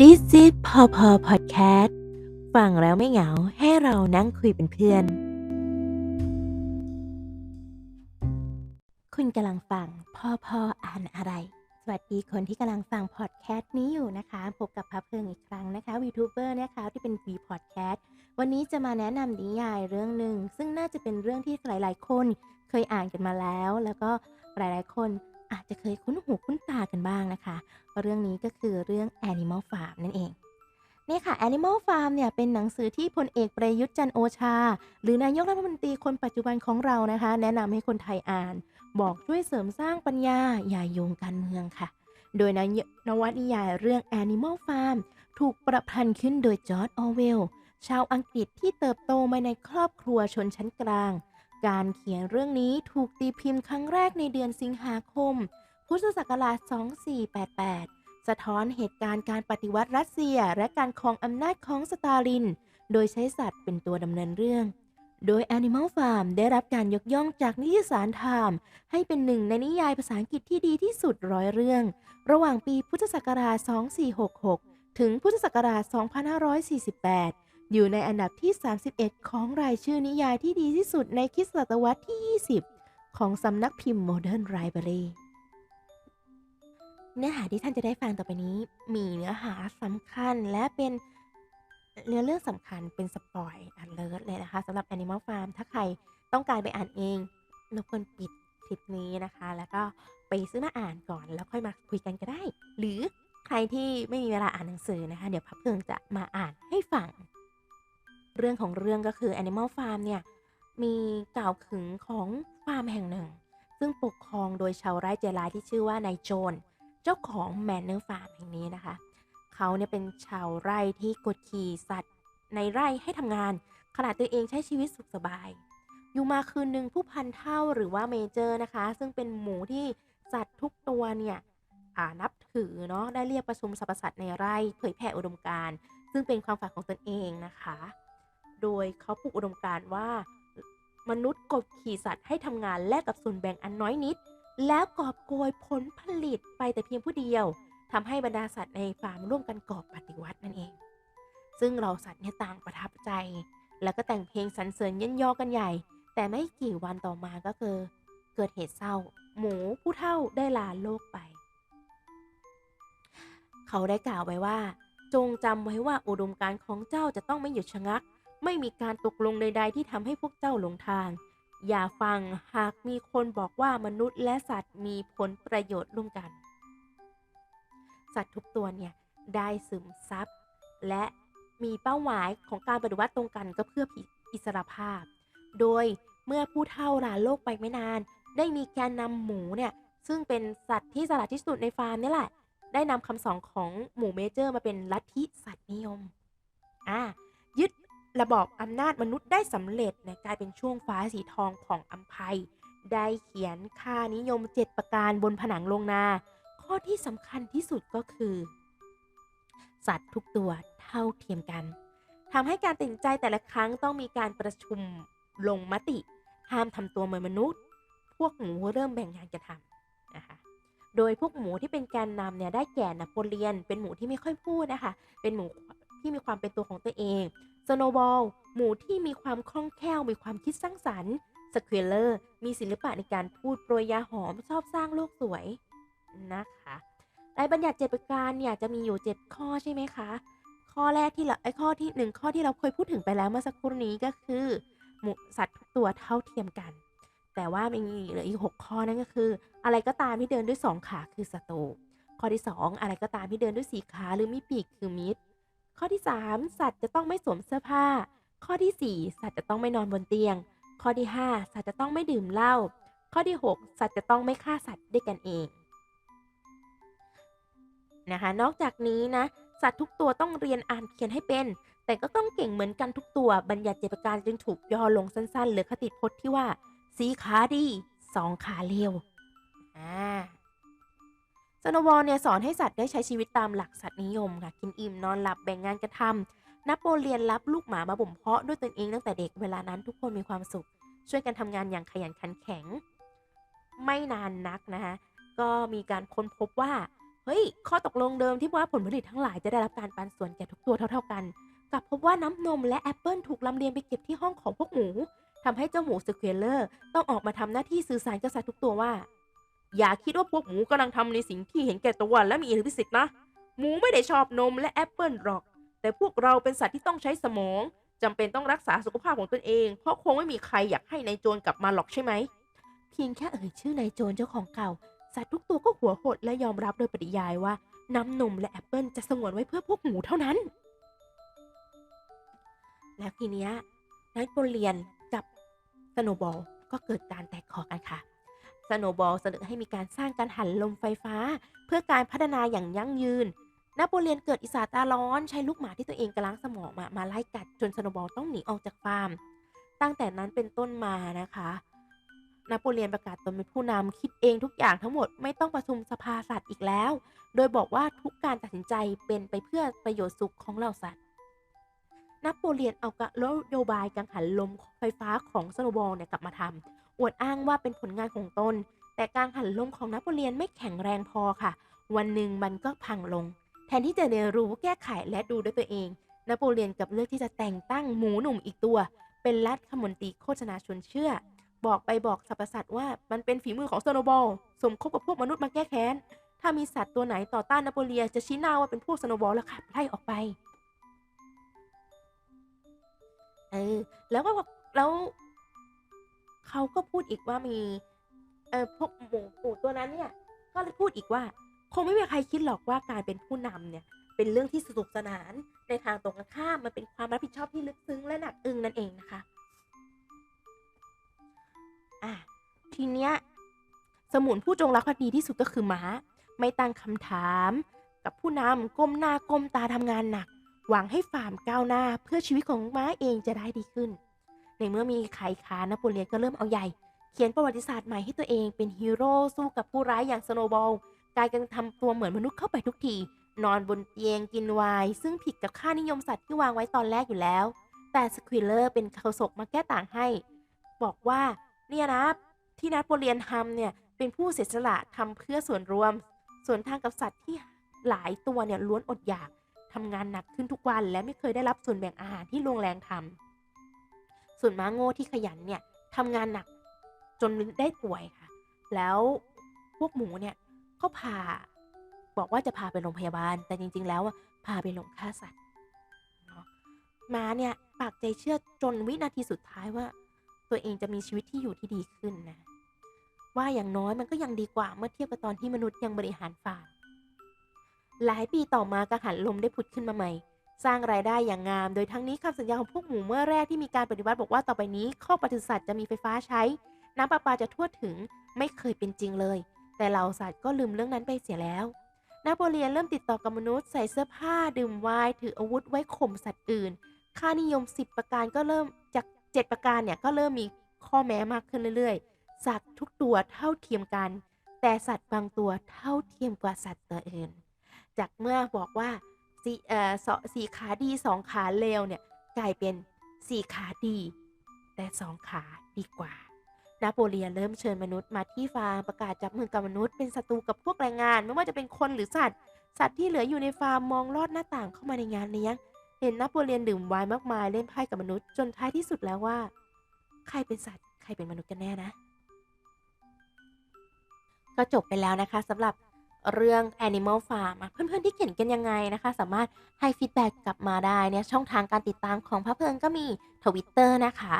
This is พอพอพอดแคสต์ฟังแล้วไม่เหงาให้เรานั่งคุยเป็นเพื่อน คุณกำลังฟังพ่อพ่ออ่านอะไร สวัสดีคนที่กำลังฟังพอดแคสต์นี้อยู่นะคะ พบกับพับเพิงอีกครั้งนะคะวีทูเบอร์นะคะที่เป็นวีพอดแคสต์วันนี้จะมาแนะนำนิยายเรื่องหนึ่ง ซึ่งน่าจะเป็นเรื่องที่หลาย ๆ คนเคยอ่านกันมาแล้ว แล้วก็หลาย ๆ คน อาจจะเคยคุ้นหูคุ้นตากันบ้างนะคะ เรื่องนี้ก็คือเรื่อง Animal Farm นั่นเองนี่ค่ะ Animal Farm เนี่ยเป็นหนังสือที่พลเอกประยุทธ์จันโอชา หรือนายกรัฐมนตรีคนปัจจุบันของเรานะคะ แนะนำให้คนไทยอ่าน บอกช่วยเสริมสร้างปัญญาอย่าโยงการเมืองค่ะ โดยนนวนิยายเรื่อง Animal Farm ถูกประพันธ์ขึ้นโดยจอร์จออเวลชาวอังกฤษที่เติบโตมาในครอบครัวชนชั้นกลาง การเขียนเรื่องนี้ถูกตีพิมพ์ครั้งแรกในเดือนสิงหาคม พุทธศักราช 2488 สะท้อนเหตุการณ์การปฏิวัติรัสเซียและการครองอำนาจของสตาลิน โดยใช้สัตว์เป็นตัวดำเนินเรื่อง โดย Animal Farm ได้รับการยกย่องจากนิตยสารไทม์ให้เป็นหนึ่งในนิยายภาษาอังกฤษที่ดีที่สุดร้อยเรื่อง ระหว่างปีพุทธศักราช 2466 ถึงพุทธศักราช 2548 อยู่ในอันดับที่ 31 ของรายชื่อนิยายที่ดีที่สุดในคริสตศตวรรษที่ 20 ของสำนักพิมพ์ Modern Library เนื้อหาที่ท่านจะได้ฟังต่อไปนี้ มีเนื้อหาสำคัญและเป็นเนื้อเรื่องสำคัญเป็นสปอยอันเลิศเลยนะคะสำหรับ Animal Farm ถ้าใครต้องการไปอ่านเองรบกวนปิดคลิปนี้นะคะ แล้วก็ไปซื้อมาอ่านก่อนแล้วค่อยมาคุยกันก็ได้ หรือใครที่ไม่มีเวลาอ่านหนังสือนะคะ เดี๋ยวพับเพิงจะมาอ่านให้ฟัง เรื่องของเรื่องก็คือ Animal Farm เนี่ย มีกล่าวขึงของฟาร์มแห่งหนึ่ง ซึ่งปกครองโดยชาวไร่ใจรายที่ชื่อว่านายโจน เจ้าของแมนเนอร์ฟาร์มแห่งนี้นะคะ เขาเนี่ยเป็นชาวไร่ที่กดขี่สัตว์ ในไร่ให้ทำงาน ขณะตัวเองใช้ชีวิตสุขสบาย อยู่มาคืนหนึ่งผู้พันเท่าหรือว่าเมเจอร์นะคะ ซึ่งเป็นหมูที่สัตว์ทุกตัวเนี่ยนับถือเนาะได้เรียกประชุมสรรพสัตว์ในไร่เผยแผ่อุดมการณ์ซึ่งเป็นความฝันของตนเองนะคะ โดยเขาปลูกอุดมการณ์ว่า มนุษย์กดขี่สัตว์ให้ทำงานแลกกับส่วนแบ่งอันน้อยนิด แล้วกอบโกยผลผลิตไปแต่เพียงผู้เดียวทำให้บรรดาสัตว์ในฟาร์มร่วมกันก่อปฏิวัตินั่นเอง ซึ่งเราสัตว์เนี่ยต่างประทับใจ แล้วก็แต่งเพลงสรรเสริญเยันยอกันใหญ่ แต่ไม่กี่วันต่อมาก็คือ เกิดเหตุเศร้า หมูผู้เท่าได้ลาโลกไป เขาได้กล่าวไว้ว่า จงจำไว้ว่าอุดมการณ์ของเจ้าจะต้องไม่หยุดชะงัก ไม่มีการตกลงใด ๆ ที่ทำให้พวกเจ้าหลงทาง อย่าฟังหากมีคนบอกว่ามนุษย์และสัตว์มีผลประโยชน์ร่วมกัน สัตว์ทุกตัวเนี่ยได้ซึมซับและมีเป้าหมายของการปฏิวัติตรงกันก็เพื่ออิสรภาพ โดยเมื่อผู้เท่าลาโลกไปไม่นาน ได้มีการนำหมูเนี่ยซึ่งเป็นสัตว์ที่สลัดที่สุดในฟาร์มนี่แหละ ได้นำคำสอนของหมูเมเจอร์มาเป็นลัทธิสัตว์นิยม อ่า ระบอบอำนาจมนุษย์ได้สำเร็จนะกลายเป็นช่วงฟ้าสีทองของอัมภัย ได้เขียนค่านิยม 7 ประการบนผนังลงนา ข้อที่สำคัญที่สุดก็คือ สัตว์ทุกตัวเท่าเทียมกันทำให้การตัดสินใจแต่ละครั้งต้องมีการประชุมลงมติ ห้ามทำตัวเหมือนมนุษย์ พวกหมูเริ่มแบ่งงานกันทำนะคะโดยพวกหมูที่เป็นแกนนำเนี่ยได้แก่นโปเลียน เป็นหมูที่ไม่ค่อยพูดนะคะเป็นหมูที่มีความเป็นตัวของตัวเอง สโนบอลหมูที่มีความคล่องแคล่วมีความคิดสร้างสรรค์สควเลอร์มีศิลปะในการพูดโปรยยาหอมชอบสร้างโลกสวยนะคะรายบัญญัติเจ็ดประการเนี่ยจะมีอยู่ 7 ข้อใช่ไหมคะ ข้อแรกที่เราไอ้ข้อที่หนึ่งข้อที่เราเคยพูดถึงไปแล้วเมื่อสักครู่นี้ก็คือหมูสัตว์ทุกตัวเท่าเทียมกัน แต่ว่ามีเหลืออีก 6 ข้อนั่นก็คือ อะไรก็ตามที่เดินด้วย 2 ขาคือสโตข้อที่ 2 อะไรก็ตามที่เดินด้วยสีขาหรือมีปีกคือมิด ข้อที่ 3 สัตว์จะต้องไม่สวมเสื้อผ้า ข้อที่ 4 สัตว์จะต้องไม่นอนบนเตียง ข้อที่ 5 สัตว์จะต้องไม่ดื่มเหล้า ข้อที่ 6 สัตว์จะต้องไม่ฆ่าสัตว์ด้วยกันเองนะคะ นอกจากนี้นะสัตว์ทุกตัวต้องเรียนอ่านเขียนให้เป็น แต่ก็ต้องเก่งเหมือนกันทุกตัว บัญญัติเจตประการจึงถูกย่อลงสั้นๆเหลือคติพจน์ที่ว่าสีขาดีสองขาเร็วอ่า สนวอลเนี่ยสอนให้สัตว์ได้ใช้ชีวิตตามหลักสัตว์นิยมค่ะ กินอิ่มนอนหลับแบ่งงานกันทำนโปเลียนรับลูกหมามาบ่มเพาะด้วยตนเองตั้งแต่เด็กเวลานั้นทุกคนมีความสุข ช่วยกันทำงานอย่างขยันขันแข็ง ไม่นานนักนะคะก็มีการค้นพบว่าเฮ้ย ข้อตกลงเดิมที่ว่าผลผลิตทั้งหลายจะได้รับการปันส่วนแก่ทุกตัวเท่า ๆกัน กลับพบว่าน้ำนมและแอปเปิลถูกลำเลียงไปเก็บที่ห้องของพวกหมูทำให้เจ้าหมูสเควเลอร์ต้องออกมาทำหน้าที่สื่อสารกับสัตว์ทุกตัวว่า อย่าคิดว่าพวกหมูกำลังทำในสิ่งที่เห็นแก่ตัวและมีอิทธิสิทธิ์นะ หมูไม่ได้ชอบนมและแอปเปิลหรอก แต่พวกเราเป็นสัตว์ที่ต้องใช้สมองจำเป็นต้องรักษาสุขภาพของตนเอง เพราะคงไม่มีใครอยากให้นายโจรกลับมาหรอกใช่ไหม เพียงแค่เอ่ยชื่อนายโจรเจ้าของเก่า สัตว์ทุกตัวก็หัวหดและยอมรับโดยปริยายว่าน้ำนมและแอปเปิลจะสงวนไว้เพื่อพวกหมูเท่านั้น แล้วทีเนี้ยนายโปเลียนกับสโนบอลก็เกิดการแตกคอกันค่ะ สโนบอลเสนอให้มีการสร้างการหันลมไฟฟ้า เพื่อการพัฒนาอย่างยั่งยืน นโปเลียนเกิดอิสาตาร้อนใช้ลูกหมาที่ตัวเองกำลังสมองมามาไล่กัดจนสโนบอลต้องหนีออกจากฟาร์ม ตั้งแต่นั้นเป็นต้นมานะคะนโปเลียนประกาศตนเป็นผู้นำคิดเองทุกอย่างทั้งหมดไม่ต้องประชุมสภาสัตว์อีกแล้ว โดยบอกว่าทุกการตัดสินใจเป็นไปเพื่อประโยชน์สุขของเหล่าสัตว์นโปเลียนเอากระโยบายกังหันลมไฟฟ้าของสโนบอลเนี่ยกลับมาทำ อวดอ้างว่าเป็นผลงานของตน แต่การหันลมของนโปเลียนไม่แข็งแรงพอค่ะ วันหนึ่งมันก็พังลง แทนที่จะเรียนรู้แก้ไขและดูด้วยตัวเองนโปเลียนกับเลือกที่จะแต่งตั้งหมูหนุ่มอีกตัว เป็นรัฐขมนตรีโฆษณาชวนเชื่อ บอกไปบอกสรรพสัตว์ว่ามันเป็นฝีมือของสโนบอลสมคบกับพวกมนุษย์มาแก้แค้น ถ้ามีสัตว์ตัวไหนต่อต้านนโปเลียนจะชี้หน้าว่าเป็นพวกสโนบอลแล้วขับไล่ออกไปเออแล้วก็บอกแล้ว เขาก็พูดอีกว่ามีเออพวกหมูหมูตัวนั้นเนี่ย ก็เลยพูดอีกว่า คงไม่มีใครคิดหรอกว่าการเป็นผู้นำเนี่ยเป็นเรื่องที่สนุกสนานในทางตรงกันข้ามมันเป็นความรับผิดชอบที่ลึกซึ้งและหนักอึ้งนั่นเองนะคะอะทีเนี้ยสมุนผู้จงรักภักดีที่สุดก็คือม้า ไม่ตั้งคำถาม กับผู้นำก้มหน้าก้มตาทำงานหนัก หวังให้ฟาร์มก้าวหน้าเพื่อชีวิตของม้าเองจะได้ดีขึ้น ในเมื่อมีใครค้านโปเลียนก็เริ่มเอาใหญ่ เขียนประวัติศาสตร์ใหม่ให้ตัวเองเป็นฮีโร่สู้กับผู้ร้ายอย่างสโนบอลกลายกันทำตัวเหมือนมนุษย์เข้าไปทุกที นอนบนเตียงกินไวน์ซึ่งผิดกับค่านิยมสัตว์ที่วางไว้ตอนแรกอยู่แล้ว แต่สควิลเลอร์เป็นโฆษกมาแก้ต่างให้ บอกว่าเนี่ยนะที่นโปเลียนทำเนี่ยเป็นผู้เสียสละทำเพื่อส่วนรวม ส่วนทางกับสัตว์ที่หลายตัวเนี่ยล้วนอดอยากทำงานหนักขึ้นทุกวันและไม่เคยได้รับส่วนแบ่งอาหารที่โรงแรงทำ ส่วนม้าโง่ที่ขยันเนี่ยทำงานหนักจนได้ป่วยค่ะ แล้วพวกหมูเนี่ยก็พาบอกว่าจะพาไปโรงพยาบาล แต่จริง ๆ แล้วพาไปลงฆ่าสัตว์เนาะม้าเนี่ยปากใจเชื่อจนวินาทีสุดท้ายว่า ตัวเองจะมีชีวิตที่อยู่ที่ดีขึ้นนะว่าอย่างน้อยมันก็ยังดีกว่าเมื่อเทียบกับตอนที่มนุษย์ยังบริหารฟาร์มหลายปีต่อมากังหันลมได้ผุดขึ้นมาใหม่ สร้างรายได้อย่างงาม โดยทั้งนี้คำสัญญาของพวกหมูเมื่อแรกที่มีการปฏิวัติบอกว่าต่อไปนี้ข้อปศุสัตว์จะมีไฟฟ้าใช้ น้ำประปาจะทั่วถึงไม่เคยเป็นจริงเลย แต่เหล่าสัตว์ก็ลืมเรื่องนั้นไปเสียแล้ว นโปเลียนเริ่มติดต่อกับมนุษย์ใส่เสื้อผ้าดื่มไวน์ถืออาวุธไว้ข่มสัตว์อื่น ค่านิยม 10 ประการก็เริ่มจาก 7 ประการเนี่ยก็เริ่มมีข้อแม้มากขึ้นเรื่อยๆ สัตว์ทุกตัวเท่าเทียมกัน แต่สัตว์บางตัวเท่าเทียมกว่าสัตว์ตัวอื่น จากเมื่อบอกว่า สี่เอ่อสี่ขาดีสองขาเลวเนี่ยกลายเป็นสี่ขาดี แต่สองขาดีกว่า นโปเลียนเริ่มเชิญมนุษย์มาที่ฟาร์มประกาศจับมือกับมนุษย์เป็นศัตรูกับพวกแรงงาน ไม่ว่าจะเป็นคนหรือสัตว์ สัตว์ที่เหลืออยู่ในฟาร์มมองลอดหน้าต่างเข้ามาในงานเลี้ยง เห็นนโปเลียนดื่มไวน์มากมายเล่นไพ่กับมนุษย์จนท้ายที่สุดแล้วว่า ใครเป็นสัตว์ ใครเป็นมนุษย์กันแน่นะ ก็จบไปแล้วนะคะสำหรับ เรื่อง Animal Farm เพื่อนๆที่เขียนกันยังไงนะคะ สามารถให้ฟีดแบ็กกลับมาได้เนี่ยช่องทางการติดตามของพระเพิงก็มี Twitter นะคะ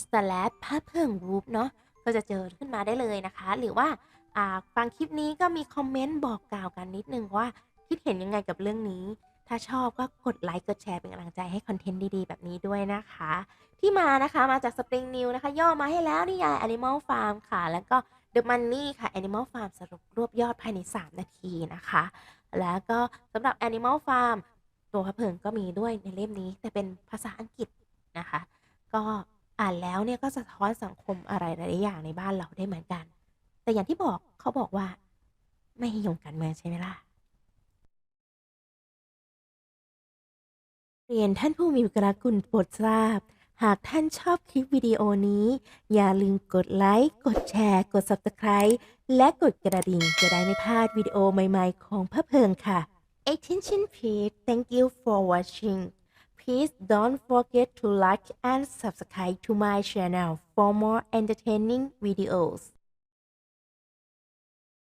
slash พระเพิงวูฟเนาะก็จะเจอขึ้นมาได้เลยนะคะ หรือว่าอ่าฟังคลิปนี้ก็มีคอมเมนต์บอกกล่าวกันนิดนึงว่าคิดเห็นยังไงกับเรื่องนี้ ถ้าชอบก็กดไลค์กดแชร์เป็นกำลังใจให้คอนเทนต์ดีๆ แบบนี้ด้วยนะคะ ที่มานะคะมาจาก Spring New นะคะ ย่อมาให้แล้วนิยาย Animal Farm ค่ะ แล้วก็ The Money ค่ะ Animal Farm สรุปรวบยอดภายใน 3 นาทีนะคะ แล้วก็สำหรับ Animal Farm ตัวพระเพิงก็มีด้วยในเล่มนี้ แต่เป็นภาษาอังกฤษนะคะ ก็อ่านแล้วเนี่ยก็สะท้อนสังคมอะไรหลายอย่างในบ้านเราได้เหมือนกัน แต่อย่างที่บอกเขาบอกว่า ไม่ให้ยงกันเมืองใช่ไหมล่ะเรียนท่านผู้มีกระคุณโปรดทราบ หากท่านชอบคลิปวิดีโอนี้ อย่าลืมกดไลค์ กดแชร์ กด Subscribe และกดกระดิ่งจะได้ไม่พลาดวิดีโอใหม่ๆ ของพระเพลิงค่ะ Attention please thank you for watching Please don't forget to like and subscribe to my channel for more entertaining videos